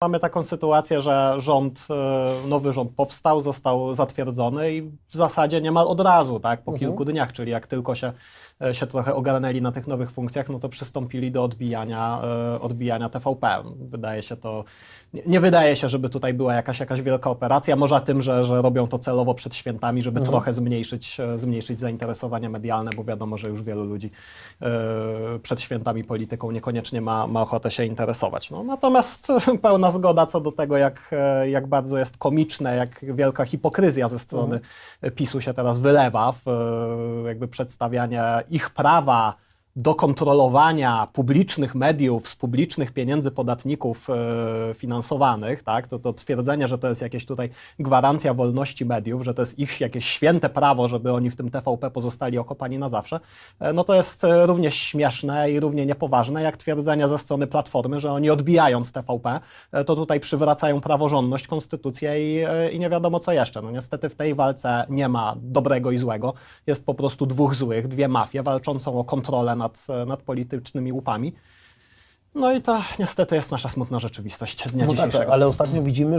Mamy taką sytuację, że rząd, e, nowy rząd powstał, został zatwierdzony i w zasadzie niemal od razu, tak, po kilku dniach, czyli jak tylko się, e, się trochę ogarnęli na tych nowych funkcjach, no to przystąpili do odbijania, e, odbijania TVP. Wydaje się to, nie, nie wydaje się, żeby tutaj była jakaś, jakaś wielka operacja, może tym, że, że robią to celowo przed świętami, żeby trochę zmniejszyć, zmniejszyć zainteresowanie medialne, bo wiadomo, że już wielu ludzi przed świętami polityką niekoniecznie ma, ma ochotę się interesować. No, natomiast pełna zgoda co do tego, jak, e, jak bardzo jest komiczne, jak wielka hipokryzja ze strony PiSu się teraz wylewa w e, jakby przedstawianie ich prawa do kontrolowania publicznych mediów z publicznych pieniędzy podatników e, finansowanych, tak? to, to twierdzenie, że to jest jakieś tutaj gwarancja wolności mediów, że to jest ich jakieś święte prawo, żeby oni w tym TVP pozostali okopani na zawsze, e, no to jest e, równie śmieszne i równie niepoważne, jak twierdzenie ze strony Platformy, że oni odbijając TVP, to tutaj przywracają praworządność, konstytucję i, i nie wiadomo co jeszcze. No niestety w tej walce nie ma dobrego i złego, jest po prostu dwóch złych, dwie mafie walczącą o kontrolę nad, e, nad politycznymi łupami. No i to niestety jest nasza smutna rzeczywistość dnia No tak, dzisiejszego. tak, ale ostatnio widzimy,